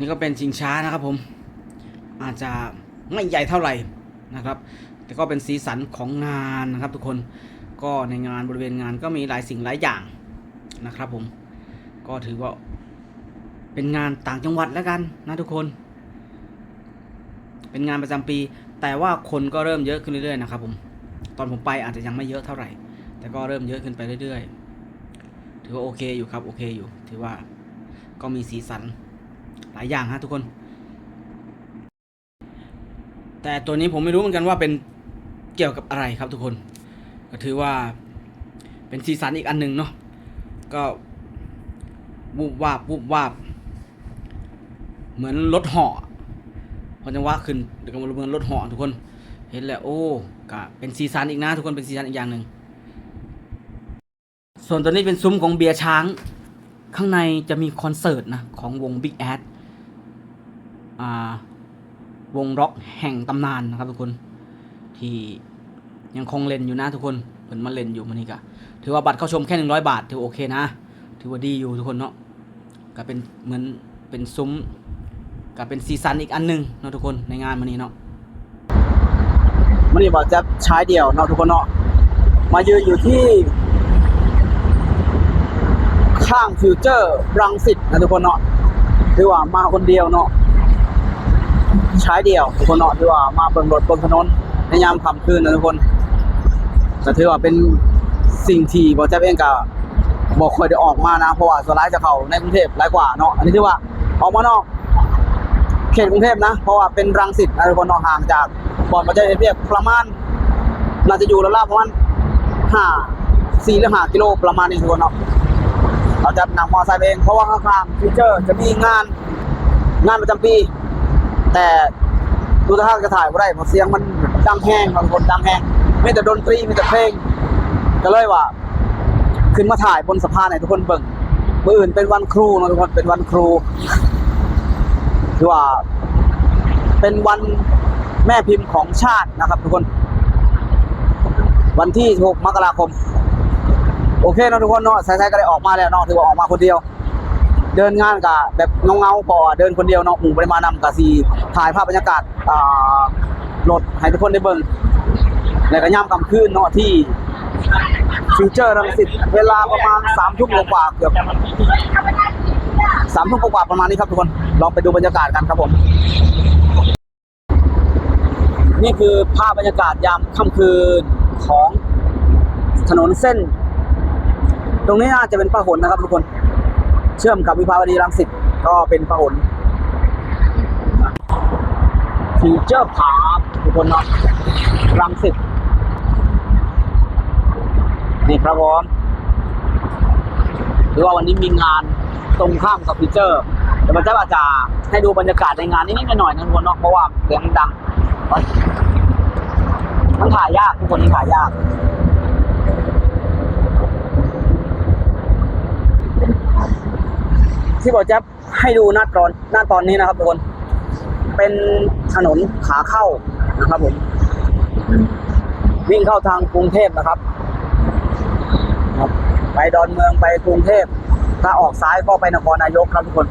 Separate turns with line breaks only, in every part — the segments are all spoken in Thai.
นี่ก็เป็นชิงช้านะครับผมอาจจะไม่ใหญ่เท่าไหร่นะครับ แต่ก็เป็นสีสันของงานนะครับทุกคนก็ในงานบริเวณงานก็มีหลายสิ่งหลายอย่างนะครับผมก็ถือว่าเป็นงานต่างจังหวัดแล้วกันนะทุกคน เป็นงานประจำปี แต่ว่าคนก็เริ่มเยอะขึ้นเรื่อยๆนะครับผมตอนผมไปอาจจะยังไม่เยอะเท่าไหร่ แต่ก็เริ่มเยอะขึ้นไปเรื่อยๆ ถือว่าโอเคอยู่ครับโอเคอยู่ ถือว่าก็มีสีสัน หลายอย่างฮะทุกคน แต่ตัวนี้ผมไม่รู้เหมือนกันว่าเป็นเกี่ยวกับอะไรครับทุกคน ก็ถือว่าเป็นสีสันอีกอันหนึ่งเนาะก็วูบวาบวูบวาบ เหมือนรถเหาะพอจังหวะขึ้นเดี๋ยวก็เหมือนรถเหาะทุกคน เห็นแล้วโอ้ก็เป็นสีสันอีกนะทุกคนเป็นสีสันอีกอย่างหนึ่งส่วนตัวนี้เป็นซุ้มของเบียร์ช้าง ข้างในจะมีคอนเสิร์ตนะของวง Big a d อ่าวงร็อกแห่งตำนานนะครับทุกคนที่ยังคงเล่นอยู่นะทุกคนเพิ่นมาเล่นอยู่มันนี่ก็ถือว่าบัตรเข้าชมแค่หนึ่งร้อยบาท ถือโอเคนะ ถือว่าดีอยู่ทุกคนเนาะก็เป็นเหมือนเป็นซุ้มก็เป็นซีซันอีกอันหนึงเนาะทุกคนในงานมันนี้เนาะมันนี่บอกจะใช้เดี่ยวเนาะทุกคนเนาะมายืนอยู่ที่ ข้างฟิวเจอร์รังสิตนะทุกคนเนาะถือว่ามาคนเดียวเนาะใช้เดียวทุกคนเนาะถือว่ามาเบิ่งรถบนถนนในยามค่ำคืนนะทุกคนก็ถือว่าเป็นสิ่งที่บอแจ๊บเองก็บอกเคยได้ออกมานะ เพราะว่าสวนร้ายจะเข้าในกรุงเทพหลายกว่าเนาะอันนี้ถือว่าออกมานอกเขตกรุงเทพนะ เพราะว่าเป็นรังสิตนะทุกคนเนาะห่างจากบ่อนมาจะเรียบประมาณน่าจะอยู่ราวๆประมาณห้าสี่หรือห้ากิโลประมาณนี้ทุกคนเนาะ เราจะนำมอไซค์เอง เพราะว่าข้างๆฟิวเจอร์จะมีงานงานประจำปี แต่ดูท่าจะถ่ายไม่ได้เพราะเสียงมันดังแห้งบางคนดังแห้งไม่แต่ดนตรีมีแต่เพลงก็เลยว่า ขึ้นมาถ่ายบนสะพานให้ทุกคนเบิ่งมื่ออื่นเป็นวันครูนะทุกคนเป็นวันครูคือว่า เป็นวันแม่พิมพ์ของชาตินะครับ ทุกคน วันที่ 6 มกราคม โอเคเนาะทุกคนเนาะสายๆก็ได้ออกมาแล้วเนาะถือว่าออกมาคนเดียว เดินงานกับแบบเงาๆพอเดินคนเดียวเนาะหมู่ปริมาณนำกับสีถ่ายภาพบรรยากาศอ่ารถให้ทุกคนได้เบิ่งแล้วก็ย่ำกำคืนเนาะที่ฟิวเจอร์รังสิตเวลาประมาณสามทุ่มกว่าเกือบสามทุ่มกว่าประมาณนี้ครับทุกคนลองไปดูบรรยากาศกันครับผมนี่คือภาพบรรยากาศยามค่ำคืนของถนนเส้น ตรงนี้น่าจะเป็นพหลนะครับทุกคน เชื่อมกับวิภาวดีรังสิตก็เป็นพหลฟิวเจอร์พาร์คทุกคนเนาะรังสิตนี่ครับผมหรือว่าวันนี้มีงานตรงข้ามกับฟิวเจอร์เดี๋ยวมันจะอาจจะให้ดูบรรยากาศในงานนิดๆหน่อยๆนะทุกคนเนาะเพราะว่าเสียงดังมันถ่ายยากทุกคนนี่ถ่ายยาก ที่บอกจะให้ดูหน้าตอนหน้าตอนนี้นะครับทุกคน เป็นถนนขาเข้านะครับผมวิ่งเข้าทางกรุงเทพนะครับ ไปดอนเมืองไปกรุงเทพถ้าออกซ้ายก็ไปนครนายกครับทุกคน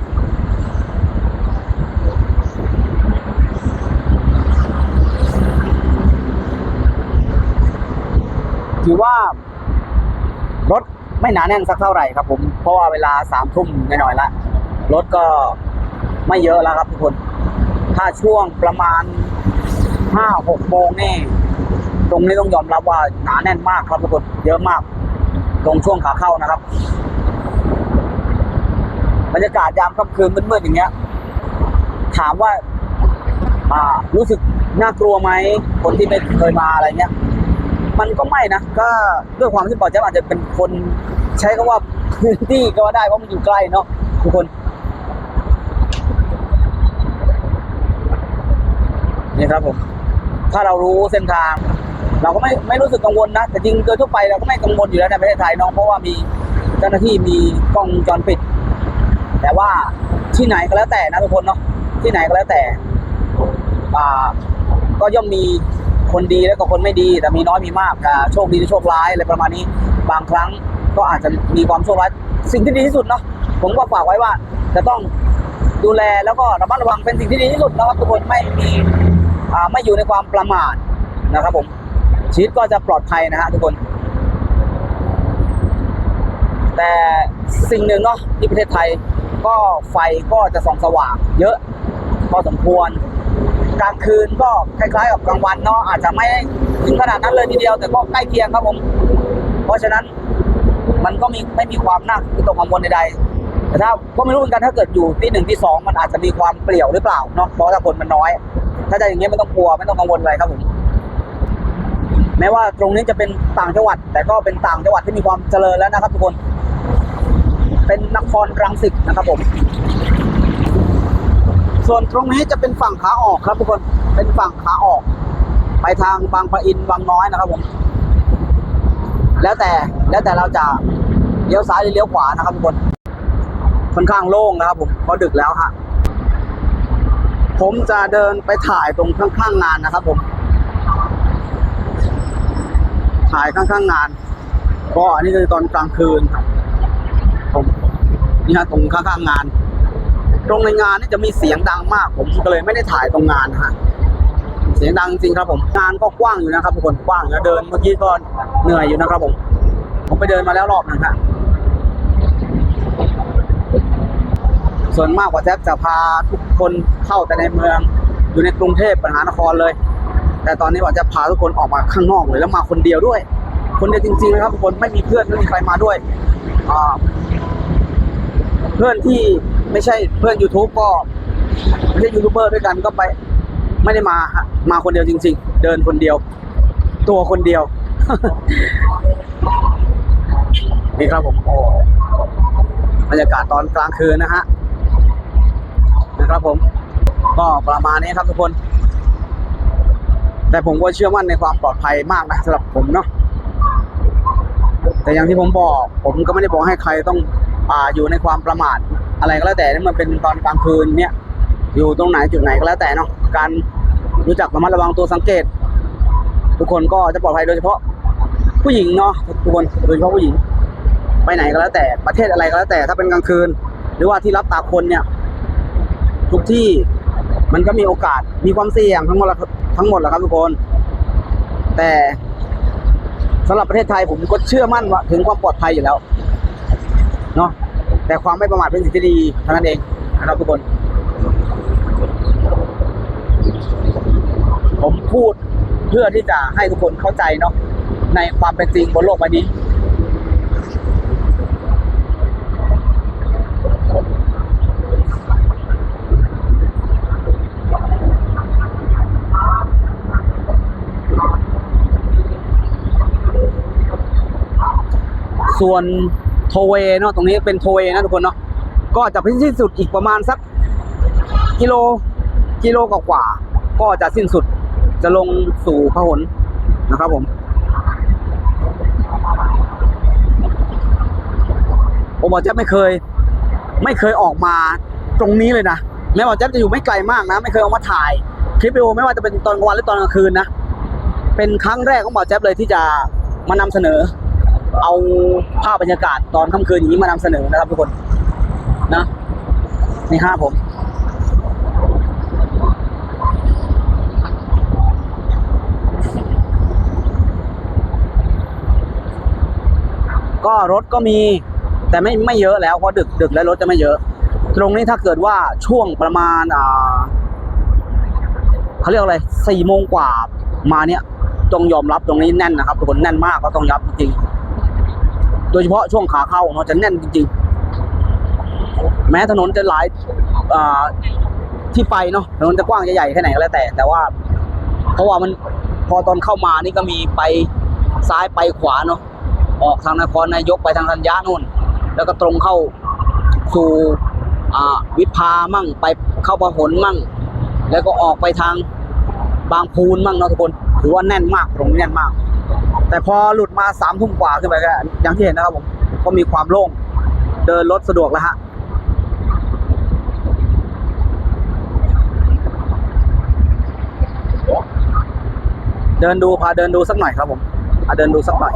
ถือว่า ไม่หนาแน่นสักเท่าไหร่ครับ ผมเพราะว่าเวลาสามทุ่มหน่อยๆละรถก็ไม่เยอะแล้วครับทุกคน ถ้าช่วงประมาณห้าหกโมงนี่ตรงนี้ต้องยอมรับว่าหนาแน่นมากครับทุกคนเยอะมาก ตรงช่วงขาเข้านะครับบรรยากาศยามค่ำคืนมืดๆอย่างเงี้ย ถามว่า อ่า รู้สึกน่ากลัวไหมคนที่ไม่เคยมาอะไรเงี้ย มันก็ไม่นะก็ด้วยความที่ปอแจ๊บอาจจะเป็นคนใช้คำว่าพื้นที่ก็ว่าได้เพราะมันอยู่ใกล้เนาะทุกคนนี่ครับผม ถ้าเรารู้เส้นทาง เราก็ไม่ไม่รู้สึกกังวลนะ แต่จริงโดยทั่วไปเราก็ไม่กังวลอยู่แล้วในประเทศไทยเนาะเพราะว่ามีเจ้าหน้าที่มีกล้องวงจรปิด แต่ว่าที่ไหนก็แล้วแต่นะทุกคนเนาะที่ไหนก็แล้วแต่อ่าก็ย่อมมี คนดีแล้วก็คนไม่ดี แต่มีน้อยมีมากอ่าโชคดีหรือโชคร้ายอะไรประมาณนี้ บางครั้งก็อาจจะมีความโชคร้ายสิ่งที่ดีที่สุดเนาะผมก็ฝากไว้ว่าจะต้องดูแลแล้วก็ระมัดระวังเป็นสิ่งที่ดีที่สุดนะครับทุกคนไม่มีอ่าไม่อยู่ในความประมาทนะครับผมชีวิตก็จะปลอดภัยนะฮะทุกคน แต่สิ่งหนึ่งเนาะที่ประเทศไทยก็ไฟก็จะส่องสว่างเยอะพอสมควร กลางคืนก็คล้ายๆกับกลางวันเนาะอาจจะไม่ถึงขนาดนั้นเลยทีเดียว แต่ก็ใกล้เคียงครับผม เพราะฉะนั้นมันก็มีไม่มีความน่าตกกังวลใดๆแต่ถ้าก็ไม่รู้เหมือนกันถ้าเกิดอยู่ที่หนึ่งที่สองมันอาจจะมีความเปลี่ยวหรือเปล่าเนาะเพราะถ้าคนมันน้อย ถ้าจะอย่างเงี้ยไม่ต้องกลัวไม่ต้องกังวลอะไรครับผมแม้ว่าตรงนี้จะเป็นต่างจังหวัด แต่ก็เป็นต่างจังหวัดที่มีความเจริญแล้วนะครับทุกคน เป็นนครรังสิตนะครับผม ส่วนตรงนี้จะเป็นฝั่งขาออกครับทุกคนเป็นฝั่งขาออก ไปทางบางปะอินบางน้อยนะครับผมแล้วแต่แล้วแต่เราจะเลี้ยวซ้ายหรือเลี้ยวขวานะครับทุกคนค่อนข้างโล่งนะครับผมเพราะดึกแล้วฮะผมจะเดินไปถ่ายตรงข้างๆงานนะครับผม ถ่ายข้างๆงาน ก็อันนี้คือตอนกลางคืนครับผมนี่ฮะตรงข้างๆงาน ตรงในงานนี่จะมีเสียงดังมาก ผมก็เลยไม่ได้ถ่ายตรงงานนะฮะเสียงดังจริงครับผมงานก็กว้างอยู่นะครับทุกคนกว้างนะเดินเมื่อกี้ก็เหนื่อยอยู่นะครับผม ผมไปเดินมาแล้วรอบหนึงครับส่วนมากกว่าแจ๊บจะพาทุกคนเข้าแต่ในเมือง อยู่ในกรุงเทพมหานครเลย แต่ตอนนี้ว่าจะพาทุกคนออกมาข้างนอกเลยแล้วมาคนเดียวด้วย คนเดียวจริงๆนะครับทุกคนไม่มีเพื่อนไม่มีใครมาด้วยเพื่อนที่ ไม่ใช่เพื่อน YouTube ก็ไม่ใช่ยูทูบเบอร์ด้วยกันก็ไป ไม่ได้มาฮะมาคนเดียวจริง ๆ เดินคนเดียว ตัวคนเดียว นี่ครับผมโอ้บรรยากาศตอนกลางคืนนะฮะนะครับผม ก็ประมาณนี้ครับทุกคน แต่ผมก็เชื่อมั่นในความปลอดภัยมากนะสำหรับผมเนาะแต่อย่างที่ผมบอก ผมก็ไม่ได้บอกให้ใครต้องอ่าอยู่ในความประมาท อะไรก็แล้วแต่นี่มันเป็นตอนกลางคืนเนี่ย อยู่ตรงไหนจุดไหนก็แล้วแต่เนาะการรู้จักระมัดระวังตัวสังเกต ทุกคนก็จะปลอดภัยโดยเฉพาะ ผู้หญิงเนาะทุกคนโดยเฉพาะผู้หญิง ไปไหนก็แล้วแต่ประเทศอะไรก็แล้วแต่ถ้าเป็นกลางคืน หรือว่าที่รับตาคนเนี่ย ทุกที่มันก็มีโอกาสมีความเสี่ยงทั้งหมดทั้งหมดแหละครับทุกคน แต่สำหรับประเทศไทยผมก็เชื่อมั่นว่าถึงความปลอดภัยอยู่แล้วเนาะ แต่ความไม่ประมาทเป็นสิ่งที่ดีเท่านั้นเองนะครับทุกคน ผมพูดเพื่อที่จะให้ทุกคนเข้าใจเนาะในความเป็นจริงบนโลกใบนี้ ส่วน โทเวเนาะตรงนี้เป็นโทเวนะทุกคนเนาะก็จะพิสิ้นสุดอีกประมาณสักกิโลกิโลกว่าก็จะสิ้นสุดจะลงสู่พหลนะครับผมผมบอกแจ๊บไม่เคย ไม่เคยออกมาตรงนี้เลยนะแม้ว่าแจ๊บจะอยู่ไม่ไกลมากนะ ไม่เคยออกมาถ่าย คลิปวิดีโอไม่ว่าจะเป็นตอนกลางวันหรือตอนกลางคืนนะ เป็นครั้งแรกของบอกแจ๊บเลยที่จะมานำเสนอ เอาภาพบรรยากาศตอนค่ำคืนอย่างนี้มานำเสนอนะครับทุกคนนะนี่ห้าผมก็รถก็มีแต่ไม่ไม่เยอะแล้วเพราะดึกดึกแล้วรถจะไม่เยอะ ตรงนี้ถ้าเกิดว่าช่วงประมาณอ่าเขาเรียกอะไรสี่โมงกว่ามาเนี่ยต้องยอมรับตรงนี้แน่นนะครับทุกคนแน่นมากก็ต้องรับจริง โดยเฉพาะช่วงขาเข้าเนาะจะแน่นจริงๆ แม้ถนนจะหลายที่ไปเนาะถนนจะกว้างจะใหญ่แค่ไหนก็แล้วแต่ แต่ว่า เพราะว่ามันพอตอนเข้ามานี่ก็มีไปซ้ายไปขวาเนาะออกทางนครนายกไปทางธัญญานู่น แล้วก็ตรงเข้าสู่วิภามั่งไปเข้าพหลมั่ง แล้วก็ออกไปทางบางพูนมั่งเนาะทุกคนถือว่าแน่นมากตรงนี้แน่นมาก แต่พอหลุดมาสามทุ่มกว่าขึ้นไปก็อย่างที่เห็นนะครับผมก็มีความโล่งเดินรถสะดวกแล้วฮะเดินดูพาเดินดูสักหน่อยครับผมพาเดินดูสักหน่อย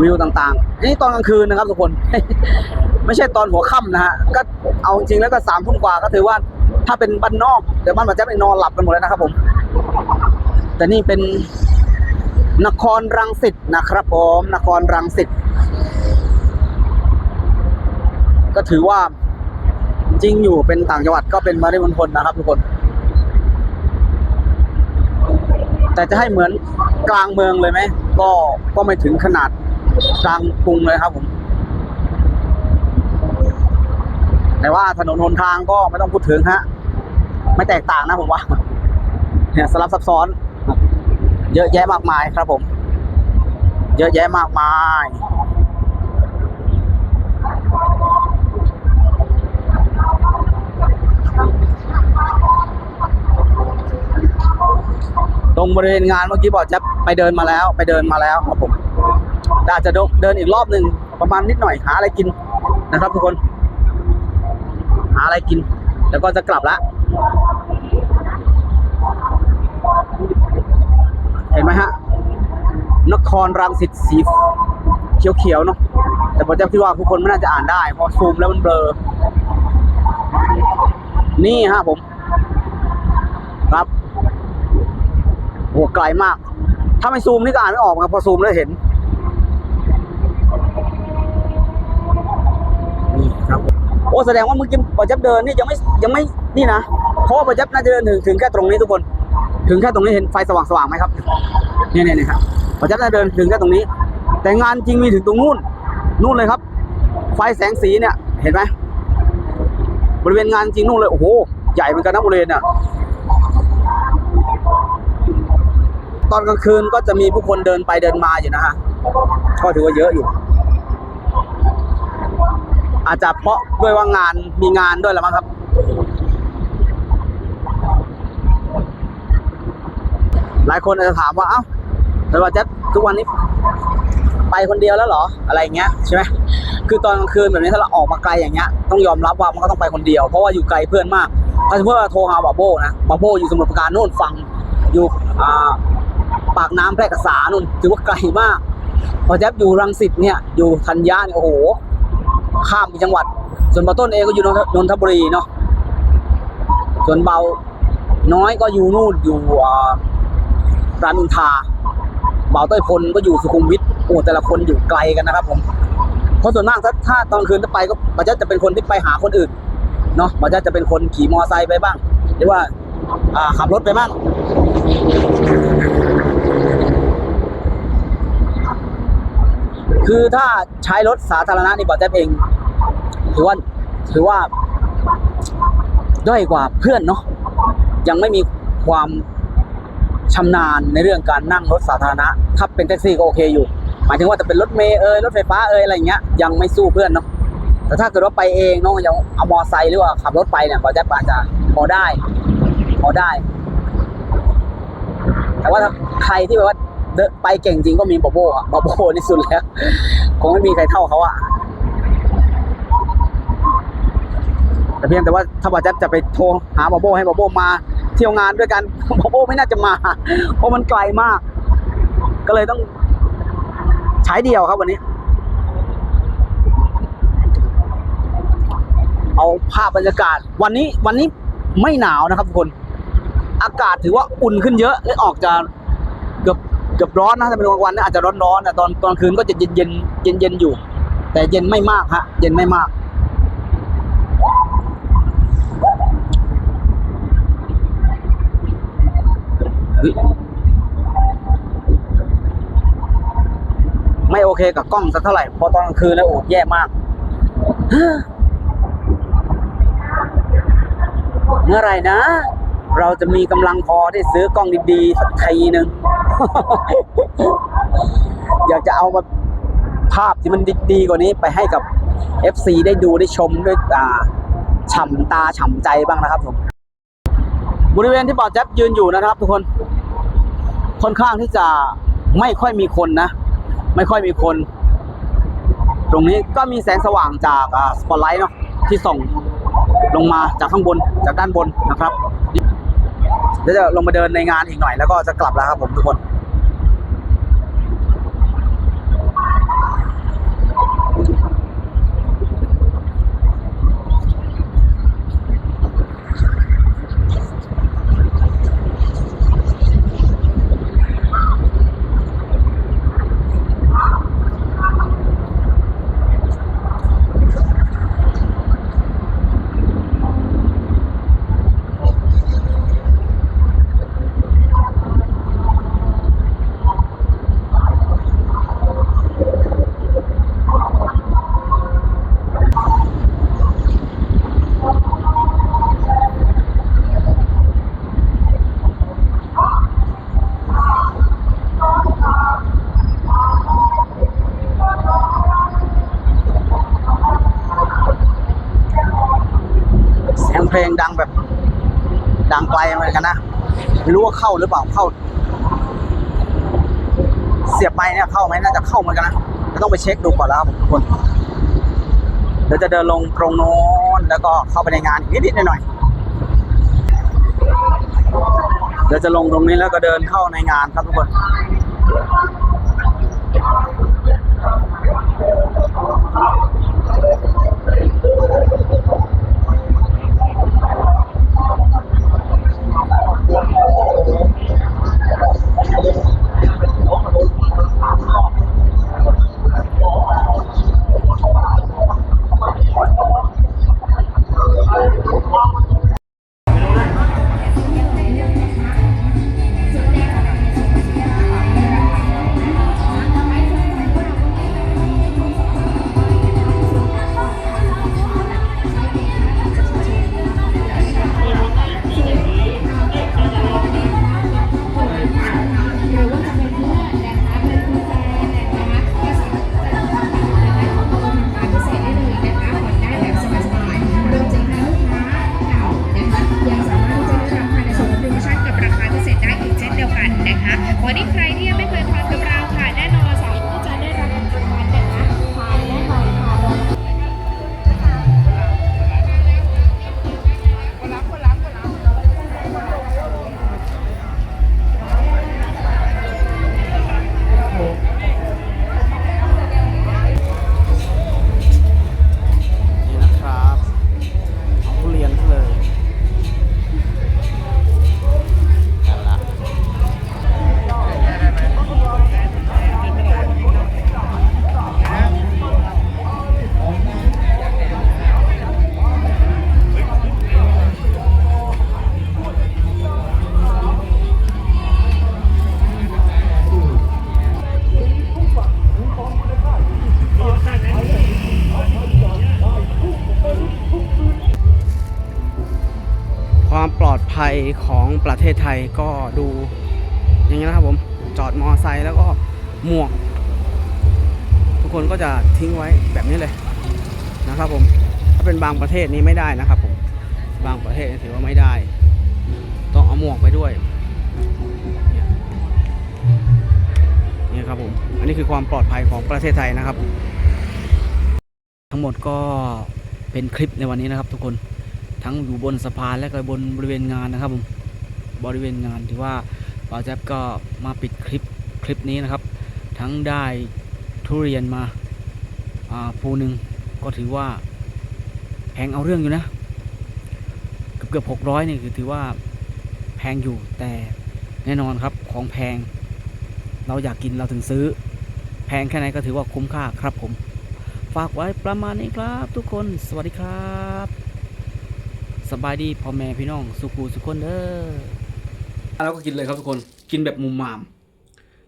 วิวต่างๆ นี่ตอนกลางคืนนะครับทุกคน ไม่ใช่ตอนหัวค่ำนะฮะ ก็เอาจริงแล้วก็สามทุ่มกว่าก็ถือว่า ถ้าเป็นบ้านนอก แต่บ้านประแจ๊บนอนหลับกันหมดแล้วนะครับผม แต่นี่เป็นนครรังสิตนะครับผมนครรังสิตก็ถือว่าจริงอยู่เป็นต่างจังหวัดก็เป็นมาริมณฑลนะครับทุกคน แต่จะให้เหมือนกลางเมืองเลยไหมก็ก็ไม่ถึงขนาดกลางกรุงเลยครับผม แต่ว่าถนนหนทางก็ไม่ต้องพูดถึงฮะ ไม่แตกต่างนะผมว่า เนี่ยสลับซับซ้อน เยอะแยะมากมายครับผม เยอะแยะมากมาย ตรงบริเวณงานเมื่อกี้บอกจะไปเดินมาแล้ว ไปเดินมาแล้วครับผมอาจจะเดินอีกรอบหนึ่งประมาณนิดหน่อยหาอะไรกินนะครับทุกคน หาอะไรกิน แล้วก็จะกลับละ ไหมฮะ นครรังสิตสีเขียวๆเนาะแต่ผมจะคิดว่าทุกคนไม่น่าจะอ่านได้เพราะซูมแล้วมันเบลอ นี่ฮะผม ครับโหไกลมาก ถ้าไม่ซูมนี่ก็อ่านไม่ออกครับพอซูมแล้วเห็น นี่ครับผมโอ้แสดงว่าเมื่อกี้ปอจับเดินนี่ยังไม่ยังไม่นี่นะเพราะว่าปอจับน่าจะเดินถึงถึงแค่ตรงนี้ทุกคน ถึงแค่ตรงนี้เห็นไฟสว่างสว่างๆไหมครับเนี่ยเนี่ยครับปอจับน่าจะเดินถึงแค่ตรงนี้ แต่งานจริงมีถึงตรงนู้นนู่นเลยครับ ไฟแสงสีเนี่ย เห็นไหมบริเวณงานจริงนู่นเลยโอ้โหใหญ่เหมือนกันนะบริเวณน่ะตอนกลางคืนก็จะมีผู้คนเดินไปเดินมาอยู่นะฮะก็ถือว่าเยอะอยู่ อาจจะเพราะด้วยว่างานมีงานด้วยละมั้งครับ หลายคนอาจจะถามว่า เอ้าแต่ว่าจะทุกวันนี้ไปคนเดียวแล้วเหรอ อะไรอย่างเงี้ยใช่ไหมคือตอนกลางคืนแบบนี้ถ้าเราออกมาไกลอย่างเงี้ย ต้องยอมรับว่ามันก็ต้องไปคนเดียว เพราะว่าอยู่ไกลเพื่อนมาก ถ้าสมมติว่าโทรหาบาโบนะบาโบอยู่สมุทรปราการนู่นฝั่งอยู่อ่าปากน้ำแพร่กษานู่นถือว่าไกลมาก พอแจ๊บอยู่รังสิตเนี่ย อยู่ธัญญาเนี่ยโอ้โห ข้ามไปจังหวัด ส่วนบาต้นเองก็อยู่นนทนนทบุรีเนาะ ส่วนเบาน้อยก็อยู่นู่นอยู่อ่า รามอินทาเบาเต้ยพลก็อยู่สุขุมวิทโอ้แต่ละคนอยู่ไกลกันนะครับ ผมเพราะส่วนมากถ้าถ้าตอนคืนถ้าไปก็บาจะจะเป็นคนที่ไปหาคนอื่นเนาะบาจะจะเป็นคนขี่มอไซค์ไปบ้าง หรือว่าขับรถไปบ้างคือถ้าใช้รถสาธารณะนี่บอกแจ๊บเองถือว่าถือว่าด้อยกว่าเพื่อนเนาะยังไม่มีความ ชำนาญในเรื่องการนั่งรถสาธารณะถ้าเป็นแท็กซี่ก็โอเคอยู่ หมายถึงว่าจะเป็นรถเมล์เอ่ยรถไฟฟ้าเอ่ยอะไรเงี้ยยังไม่สู้เพื่อนเนาะแต่ถ้าเกิดว่าไปเองเนาะยังเอามอไซค์หรือว่าขับรถไปเนี่ยบอแจ๊บอาจจะพอได้พอได้ แต่ว่าถ้าใครที่แบบว่าไปเก่งจริงก็มีบอโบอะบอโบนี่สุดแล้วคงไม่มีใครเท่าเขาอะแต่เพียงแต่ว่าถ้าบอแจ๊บจะไปโทรหาบอโบให้บอโบมา เที่ยวงานด้วยกันบอโบไม่น่าจะมา เพราะมันไกลมาก ก็เลยต้องใช้เดียวครับวันนี้ เอาภาพบรรยากาศ วันนี้วันนี้ไม่หนาวนะครับทุกคน อากาศถือว่าอุ่นขึ้นเยอะและออกจะเกือบเกือบร้อนนะถ้าเป็นกลางวันนี่ยอาจจะร้อนร้อนแต่ตอนตอนคืนก็จะเย็นเย็นเย็นเย็นอยู่ แต่เย็นไม่มากฮะ เย็นไม่มาก เฮ้ย ไม่โอเคกับกล้องสักเท่าไหร่เพอตอนกลางคืนแล้วโอ้แย่มากเมื่อไรนะ เราจะมีกำลังพอที่ซื้อกล้องดีๆสักทีหนึ่งอยากจะเอามาภาพที่มันดีๆกว่านี้ไปให้กับ FC ได้ดูได้ชมด้วยตาฉ่ำตาฉ่ำใจบ้างนะครับผม บริเวณที่บอดแจ๊บยืนอยู่นะครับ ทุกคน ค่อนข้างที่จะไม่ค่อยมีคนนะ ไม่ค่อยมีคน ตรงนี้ก็มีแสงสว่างจากสปอตไลท์เนาะที่ส่องลงมาจากข้างบนจากด้านบนนะครับเดี๋ยวจะลงมาเดินในงานอีกหน่อยแล้วก็จะกลับแล้วครับผมทุกคน บ ไม่รู้ว่า
เข้าหรือเปล่าเข้า เสียบไปเนี่ยเข้าไหมน่าจะเข้าเหมือนกันนะต้องไปเช็คดูก่อนแล้วครับทุกคนเดี๋ยวจะเดินลงตรงโน้นแล้วก็เข้าไปในงานอีกนิดๆหน่อยๆเดี๋ยวจะลงตรงนี้แล้วก็เดินเข้าในงานครับทุกคน
ทศไทยก็ดูอย่างนี้นะ
ครับผมจอดมอไซค์แล้วก็หมวก ทุกคนก็จะทิ้งไว้แบบนี้เลยนะครับผมถ้าเป็นบางประเทศนี้ไม่ได้นะครับผมบางประเทศถือว่าไม่ได้ ต้องเอาหมวกไปด้วยเนี่ยนี่ครับผมอันนี้คือความปลอดภัยของประเทศไทยนะครับ ทั้งหมดก็เป็นคลิปในวันนี้นะครับ ทุกคนทั้งอยู่บนสะพานและก็บนบริเวณงานนะครับผม บริเวณงานถือว่าบาแจ๊บก็มาปิดคลิปคลิปนี้นะครับ ทั้งได้ทุเรียนมาอ่าภูหนึ่งก็ถือว่าแพงเอาเรื่องอยู่นะ เกือบเกือบหกร้อยนี่คือถือว่าแพงอยู่แต่แน่นอนครับของแพง เราอยากกินเราถึงซื้อ แพงแค่ไหนก็ถือว่าคุ้มค่าครับผม ฝากไว้ประมาณนี้ครับ ทุกคนสวัสดีครับ สบายดีพ่อแม่พี่น้อง สุขูสุขคนเด้อ แล้วก็กินเลยครับทุกคน กินแบบมุมมาม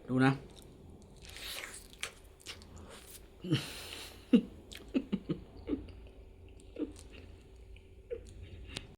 ดูนะ